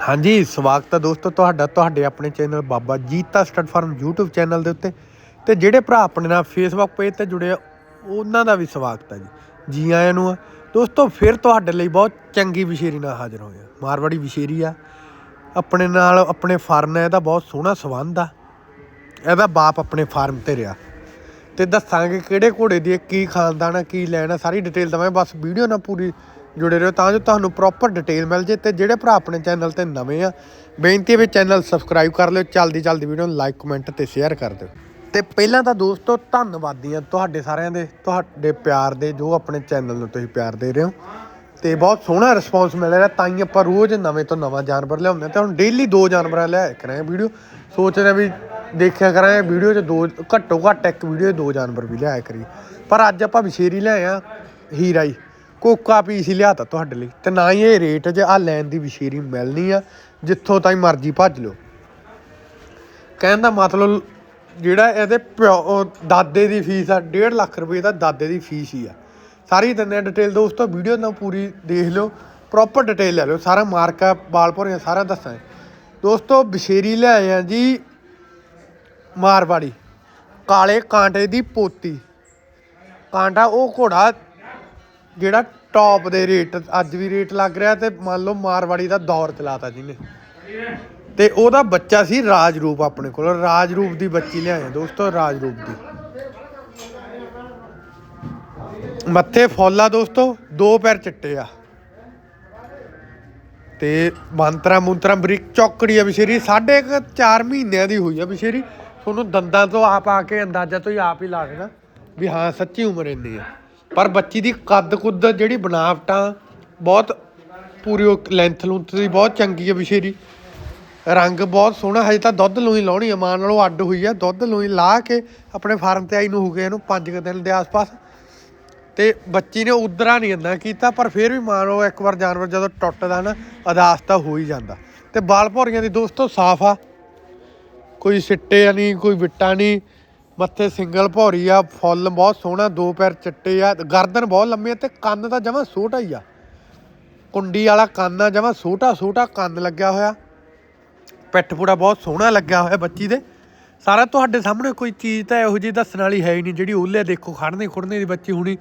ਹਾਂਜੀ, ਸਵਾਗਤ ਹੈ ਦੋਸਤੋ ਤੁਹਾਡਾ, ਤੁਹਾਡੇ ਆਪਣੇ channel Baba Jeeta stud farm YouTube channel ਦੇ ਉੱਤੇ। ਤੇ ਜਿਹੜੇ ਭਰਾ ਆਪਣੇ ਨਾਲ Facebook ਪੇਜ ਤੇ ਜੁੜੇ ਆ, ਉਹਨਾਂ ਦਾ ਵੀ ਸਵਾਗਤ ਹੈ ਜੀ। ਜੀ ਆਇਆਂ ਨੂੰ ਦੋਸਤੋ, ਫਿਰ ਤੁਹਾਡੇ ਲਈ ਬਹੁਤ ਚੰਗੀ ਵਿਸ਼ੇਰੀ ਨਾਲ ਹਾਜ਼ਰ ਹੋਏ ਆ। ਮਾਰਵਾੜੀ ਵਿਸ਼ੇਰੀ ਆ। ਆਪਣੇ ਨਾਲ ਆਪਣੇ ਫਾਰਮ ਨਾਲ ਇਹਦਾ ਬਹੁਤ ਸੋਹਣਾ ਸੰਬੰਧ ਆ। ਇਹਦਾ ਬਾਪ ਆਪਣੇ ਫਾਰਮ ਤੇ ਰਿਹਾ। ਤੇ ਦੱਸਾਂਗੇ ਕਿਹੜੇ ਘੋੜੇ ਦੀ ਕੀ ਖਾਨਦਾਨ ਆ, ਕੀ ਲੈਣਾ ਸਾਰੀ ਡਿਟੇਲ ਦਵਾਂ ਬਸ ਵੀਡੀਓ ਨਾਲ ਪੂਰੀ ਜੁੜੇ ਰਹੋ ਤਾਂ ਜੋ ਤੁਹਾਨੂੰ ਪ੍ਰੋਪਰ ਡਿਟੇਲ ਮਿਲ ਜੇ ਤੇ ਜਿਹੜੇ ਭਰਾ ਆਪਣੇ ਚੈਨਲ ਤੇ ਨਵੇਂ ਆ, ਬੇਨਤੀ ਹੈ ਵੀ ਚੈਨਲ ਸਬਸਕ੍ਰਾਈਬ ਕਰ ਲਿਓ ਜਲਦੀ ਜਲਦੀ ਵੀਡੀਓ ਨੂੰ ਲਾਈਕ ਕਮੈਂਟ ਤੇ ਸ਼ੇਅਰ ਕਰ ਦਿਓ। ਤੇ ਪਹਿਲਾਂ ਤਾਂ ਦੋਸਤੋ, ਧੰਨਵਾਦੀ ਆ ਤੁਹਾਡੇ ਸਾਰਿਆਂ ਦੇ, ਤੁਹਾਡੇ ਪਿਆਰ ਦੇ, ਜੋ ਆਪਣੇ ਚੈਨਲ ਨੂੰ ਤੁਸੀਂ ਪਿਆਰ ਦੇ ਰਹੇ ਹੋ। ਤੇ ਬਹੁਤ ਸੋਹਣਾ ਰਿਸਪੌਂਸ ਮਿਲ ਰਿਹਾ, ਤਾਂ ਹੀ ਆਪਾਂ ਰੋਜ਼ ਨਵੇਂ ਤੋਂ ਨਵਾਂ ਜਾਨਵਰ ਲਿਆਉਂਦੇ ਹਾਂ ਤੇ ਹੁਣ ਡੇਲੀ ਦੋ ਜਾਨਵਰਾਂ ਲਿਆਇਆ ਕਰਾਂਗੇ ਵੀਡੀਓ ਸੋਚ ਰਿਹਾ ਵੀ ਦੇਖਿਆ ਕਰਾਂ ਵੀਡੀਓ 'ਚ ਦੋ, ਘੱਟੋ ਘੱਟ ਇੱਕ ਵੀਡੀਓ 'ਚ ਦੋ ਜਾਨਵਰ ਵੀ ਲਿਆਇਆ ਕਰੀ ਪਰ ਅੱਜ ਆਪਾਂ ਵਿਸ਼ੇਰੀ ਲਿਆਏ ਆ ਹੀਰਾ ਹੀ ਕੋਕਾ ਪੀਸ ਹੀ ਲਿਆਤਾ ਤੁਹਾਡੇ ਲਈ ਤੇ ਨਾ ਹੀ ਇਹ ਰੇਟ 'ਚ ਆ ਲੈਣ ਦੀ ਵਿਸ਼ੇਰੀ ਮਿਲਣੀ ਆ, ਜਿੱਥੋਂ ਤਾਈਂ ਮਰਜ਼ੀ ਭੱਜ ਲਓ। ਕਹਿਣ ਦਾ ਮਤਲਬ ਜਿਹੜਾ ਇਹਦੇ ਪਿਓ ਦਾਦੇ ਦੀ ਫੀਸ ਆ 1.5 ਲੱਖ ਰੁਪਏ ਦਾ ਦਾਦੇ ਦੀ ਫੀਸ ਹੀ ਆ। ਸਾਰੀ ਦਿੰਦੇ ਡਿਟੇਲ ਦੋਸਤੋ ਵੀਡੀਓ ਨਾਲ ਪੂਰੀ ਦੇਖ ਲਿਓ ਪ੍ਰੋਪਰ ਡਿਟੇਲ ਲੈ ਲਿਓ, ਸਾਰਾ ਮਾਰਕਾ, ਬਾਲ ਭੋਰੀਆਂ ਸਾਰਾ ਦੱਸਾਂ। ਦੋਸਤੋ ਬਸ਼ੇਰੀ ਲਿਆਏ ਆ ਜੀ ਮਾਰਵਾੜੀ, ਕਾਲੇ ਕਾਂਟੇ ਦੀ ਪੋਤੀ। ਕਾਂਟਾ ਉਹ ਘੋੜਾ ਜਿਹੜਾ ਟੌਪ ਦੇ ਰੇਟ ਅੱਜ ਵੀ ਰੇਟ ਲੱਗ ਰਿਹਾ ਤੇ ਮੰਨ ਲਓ ਮਾਰਵਾੜੀ ਦਾ ਦੌਰ ਚਲਾਤਾ ਜਿਹਨੇ। ਤੇ ਉਹਦਾ ਬੱਚਾ ਸੀ ਰਾਜਰੂਪ ਆਪਣੇ ਕੋਲ, ਰਾਜਰੂਪ ਦੀ ਬੱਚੀ ਲਿਆਏ ਦੋਸਤੋ, ਰਾਜਰੂਪ ਦੀ। ਮੱਥੇ ਫੁੱਲ ਆ ਦੋਸਤੋ, ਦੋ ਪੈਰ ਚਿੱਟੇ ਆ। ਤੇ ਮੰਤਰਾ ਮੁੰਤਰਾ ਬ੍ਰਿਕ ਚੌਕੜੀ ਆ ਬਿਸ਼ੇਰੀ ਸਾਢੇ ਕੁ 4 ਮਹੀਨਿਆਂ ਦੀ ਹੋਈ ਆ ਬਿਸ਼ੇਰੀ ਤੁਹਾਨੂੰ ਦੰਦਾਂ ਤੋਂ ਆਪ ਆ ਕੇ ਅੰਦਾਜ਼ਾ ਤੋਂ ਹੀ ਆਪ ਹੀ ਲਾ ਦੇਣਾ ਵੀ ਹਾਂ, ਸੱਚੀ ਉਮਰ ਇੰਨੀ ਆ। ਪਰ ਬੱਚੀ ਦੀ ਕੱਦ ਕੁੱਦ ਜਿਹੜੀ ਬਣਾਵਟਾਂ ਬਹੁਤ ਪੂਰੀ ਉਹ ਲੈਂਥ ਲੂੰਥ ਦੀ ਬਹੁਤ ਚੰਗੀ ਆ ਬਿਸ਼ੇਰੀ ਰੰਗ ਬਹੁਤ ਸੋਹਣਾ, ਹਜੇ ਤਾਂ ਦੁੱਧ ਲੋਈ ਲਾਉਣੀ ਆ, ਮਾਂ ਨਾਲੋਂ ਅੱਡ ਹੋਈ ਆ। ਦੁੱਧ ਲੋਈ ਲਾ ਕੇ ਆਪਣੇ ਫਾਰਮ ਤੇ ਆਈ ਨੂੰ ਹੋ ਗਏ ਇਹਨੂੰ 5 ਦਿਨ ਦੇ ਆਸ-ਪਾਸ। ਤੇ ਬੱਚੀ ਨੇ ਉਧਰਾ ਨਹੀਂ ਇੰਨਾ ਕੀਤਾ, ਪਰ ਫਿਰ ਵੀ ਮੰਨ ਲਓ ਇੱਕ ਵਾਰ ਜਾਨਵਰ ਜਦੋਂ ਟੁੱਟਦਾ ਨਾ, ਅਦਾਸ ਤਾਂ ਹੋ ਹੀ ਜਾਂਦਾ। ਤੇ ਬਾਲ ਭੌਰੀਆਂ ਦੀ ਦੋਸਤੋ ਸਾਫ਼ ਆ। ਕੋਈ ਸਿੱਟੇ ਨਹੀਂ, ਕੋਈ ਵਿਟਾ ਨਹੀਂ। ਮੱਥੇ ਸਿੰਗਲ ਭੌਰੀ ਆ, ਫੁੱਲ ਬਹੁਤ ਸੋਹਣਾ, ਦੋ ਪੈਰ ਚਿੱਟੇ ਆ, ਗਰਦਨ ਬਹੁਤ ਲੰਮੀ ਆ ਤੇ ਕੰਨ ਤਾਂ ਜਮਾ ਛੋਟਾ ਹੀ ਆ। ਕੁੰਡੀ ਵਾਲਾ ਕੰਨ ਆ, ਜਮਾ ਛੋਟਾ ਛੋਟਾ ਕੰਨ ਲੱਗਿਆ ਹੋਇਆ। ਪਿੱਠ ਪੂੜਾ ਬਹੁਤ ਸੋਹਣਾ ਲੱਗਿਆ ਹੋਇਆ ਬੱਚੀ ਦੇ। ਸਾਰਾ ਤੁਹਾਡੇ ਸਾਹਮਣੇ ਕੋਈ ਚੀਜ਼ ਤਾਂ ਇਹੋ ਜਿਹੀ ਦੱਸਣ ਵਾਲੀ ਹੈ ਹੀ ਨਹੀਂ, ਜਿਹੜੀ ਉਹਲੇ ਦੇਖੋ ਖੜਨੇ ਖੁੜਨੇ ਦੀ ਬੱਚੀ ਹੁਣੀ।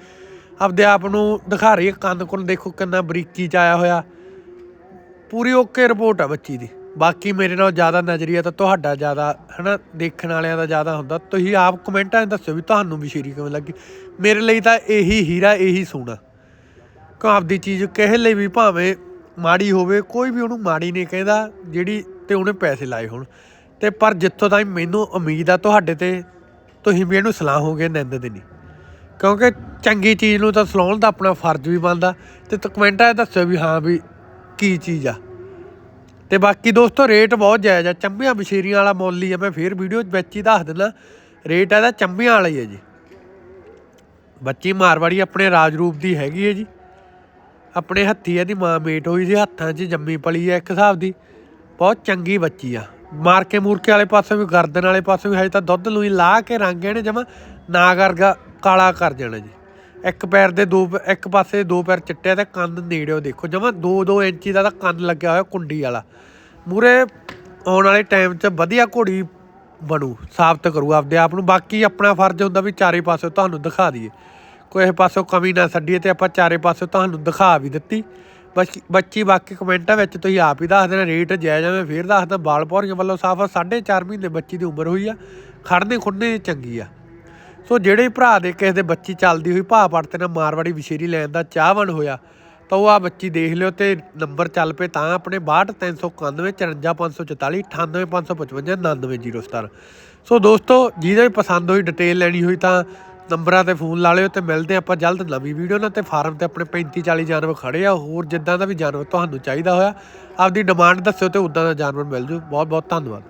ਆਪਦੇ ਆਪ ਨੂੰ ਦਿਖਾ ਰਹੀ ਹੈ ਕੰਨ ਕੁੰਨ ਦੇਖੋ ਕਿੰਨਾ ਬਰੀਕੀ ਚ ਆਇਆ ਹੋਇਆ। ਪੂਰੀ ਓਕੇ ਰਿਪੋਰਟ ਆ ਬੱਚੀ ਦੀ। ਬਾਕੀ ਮੇਰੇ ਨਾਲ ਜ਼ਿਆਦਾ ਨਜ਼ਰੀਆ ਤਾਂ ਤੁਹਾਡਾ ਜ਼ਿਆਦਾ, ਹਨਾ, ਦੇਖਣ ਵਾਲਿਆਂ ਦਾ ਜ਼ਿਆਦਾ ਹੁੰਦਾ। ਤੁਸੀਂ ਆਪ ਕਮੈਂਟਾਂ 'ਚ ਦੱਸਿਓ ਵੀ ਤੁਹਾਨੂੰ ਵਿਸ਼ੇਰੀ ਕਿਵੇਂ ਲੱਗੀ। ਮੇਰੇ ਲਈ ਤਾਂ ਇਹੀ ਹੀਰਾ, ਇਹੀ ਸੋਨਾ। ਕਿ ਆਪਦੀ ਚੀਜ਼ ਕਿਸੇ ਲਈ ਵੀ ਭਾਵੇਂ ਮਾੜੀ ਹੋਵੇ, ਕੋਈ ਵੀ ਉਹਨੂੰ ਮਾੜੀ ਨਹੀਂ ਕਹਿੰਦਾ, ਜਿਹੜੀ ਤੇ ਉਹਨੇ ਪੈਸੇ ਲਾਏ ਹੋਣ। ਤੇ ਪਰ ਜਿੱਥੋਂ ਤਾਈਂ ਮੈਨੂੰ ਉਮੀਦ ਆ ਤੁਹਾਡੇ ਤੇ, ਤੁਸੀਂ ਵੀ ਇਹਨੂੰ ਸਲਾਹੋਗੇ ਨਿੰਦ ਦੇ ਕਿਉਂਕਿ ਚੰਗੀ ਚੀਜ਼ ਨੂੰ ਤਾਂ ਸਲਾਉਣ ਦਾ ਆਪਣਾ ਫਰਜ਼ ਵੀ ਬਣਦਾ। ਤੇ, ਕਮੈਂਟਾਂ 'ਚ ਦੱਸਿਓ ਵੀ ਹਾਂ ਵੀ ਕੀ ਚੀਜ਼ ਆ। ਤੇ ਬਾਕੀ ਦੋਸਤੋ ਰੇਟ ਬਹੁਤ ਜਾਇਜ਼ ਆ। ਚੰਬੀਆਂ ਬਸ਼ੀਰੀਆਂ ਵਾਲਾ ਮੁੱਲ ਹੀ ਆ। ਮੈਂ ਫੇਰ ਵੀਡੀਓ ਵਿੱਚ ਹੀ ਦੱਸ ਦਿੰਦਾ। ਰੇਟ ਇਹਦਾ ਚੰਬੀਆਂ ਵਾਲਾ ਹੀ ਹੈ ਜੀ। ਬੱਚੀ ਮਾਰਵਾੜੀ ਆਪਣੇ ਰਾਜਰੂਪ ਦੀ ਹੈਗੀ ਹੈ ਜੀ। ਆਪਣੇ ਹੱਥੀ ਇਹਦੀ ਮਾਂ ਮੇਟ ਹੋਈ ਸੀ। ਹੱਥਾਂ 'ਚ ਜੰਮੀ ਪਲੀ ਹੈ ਇੱਕ ਹਿਸਾਬ ਦੀ। ਬਹੁਤ ਚੰਗੀ ਬੱਚੀ ਆ। ਮਾਰ ਕੇ ਮੂਰਕੇ ਵਾਲੇ ਪਾਸੇ ਵੀ, ਗਰਦਨ ਵਾਲੇ ਪਾਸੇ ਵੀ, ਹਜੇ ਤਾਂ ਦੁੱਧ ਲੂਈ ਲਾ ਕੇ ਰੰਗ ਇਹਨੇ ਜਮਾ ਨਾ ਕਰਗਾ ਕਾਲਾ ਕਰ ਜਾਣਾ ਜੀ। ਇੱਕ ਪੈਰ ਦੇ ਦੋ ਇੱਕ ਪਾਸੇ ਦੇ ਦੋ ਪੈਰ ਚਿੱਟੇ ਆ ਤੇ ਕੰਨ ਨੇੜਿਓ ਦੇਖੋ, ਜਮਾ 2-2 ਇੰਚੀ ਦਾ ਤਾਂ ਕੰਨ ਲੱਗਿਆ ਹੋਇਆ ਕੁੰਡੀ ਵਾਲਾ। ਮੂਰੇ ਆਉਣ ਵਾਲੇ ਟਾਈਮ 'ਚ ਵਧੀਆ ਘੋੜੀ ਬਣੂ, ਸਾਬਤ ਕਰੂ ਆਪਦੇ ਆਪ ਨੂੰ। ਬਾਕੀ ਆਪਣਾ ਫਰਜ਼ ਹੁੰਦਾ ਵੀ ਚਾਰੇ ਪਾਸੇ ਤੁਹਾਨੂੰ ਦਿਖਾ ਦਈਏ। ਕੋਈ ਪਾਸੋਂ ਕਮੀ ਨਾ ਛੱਡੀਏ ਤੇ ਆਪਾਂ ਚਾਰੇ ਪਾਸੇ ਤੁਹਾਨੂੰ ਦਿਖਾ ਵੀ ਦਿੱਤੀ। ਬਾਕੀ ਬੱਚੀ ਬਾਕੀ ਕਮੈਂਟਾਂ ਵਿੱਚ ਤੁਸੀਂ ਆਪ ਹੀ ਦੱਸ ਦੇਣਾ, ਰੇਟ ਜਾਇਜ਼ ਆ, ਮੈਂ ਫੇਰ ਦੱਸਦਾ, ਬਾਲ ਭੌਰੀਆਂ ਵੱਲੋਂ ਸਾਫ਼ ਆ 4.5 ਮਹੀਨੇ ਬੱਚੀ ਦੀ ਉਮਰ ਹੋਈ ਆ ਖੜਨੇ ਖੁੜਨੇ ਚੰਗੀ ਆ। ਸੋ ਜਿਹੜੇ ਭਰਾ ਦੇ ਕਿਸੇ ਦੇ ਬੱਚੀ ਚੱਲਦੀ ਹੋਈ ਭਾਅ ਪੜਤੇ ਨਾਲ ਮਾਰਵਾੜੀ ਵਿਸ਼ੇਰੀ ਲੈਣ ਦਾ ਚਾਹਵਨ ਹੋਇਆ, ਤਾਂ ਉਹ ਆ ਬੱਚੀ ਦੇਖ ਲਿਓ ਤੇ ਨੰਬਰ ਚੱਲ ਪਏ ਤਾਂ ਆਪਣੇ 62391 54544 98555 99017 ਸੋ ਦੋਸਤੋ, ਜਿਹਦੇ ਵੀ ਪਸੰਦ ਹੋਈ ਡਿਟੇਲ ਲੈਣੀ ਹੋਈ ਤਾਂ ਨੰਬਰਾਂ ਤੇ ਫੋਨ ਲਾ ਲਿਓ ਤੇ ਮਿਲਦੇ ਆਪਾਂ ਜਲਦ ਨਵੀਂ ਵੀਡੀਓ ਨਾਲ ਤੇ ਫਾਰਮ ਤੇ ਆਪਣੇ 35 40 ਜਾਨਵਰ ਖੜੇ ਆ, ਹੋਰ ਜਿੱਦਾਂ ਦਾ ਵੀ ਜਾਨਵਰ ਤੁਹਾਨੂੰ ਚਾਹੀਦਾ ਹੋਇਆ, ਆਪਦੀ ਡਿਮਾਂਡ ਦੱਸਿਓ ਤੇ ਉਦਾਂ ਦਾ ਜਾਨਵਰ ਮਿਲ ਜੂ। ਬਹੁਤ ਬਹੁਤ ਧੰਨਵਾਦ।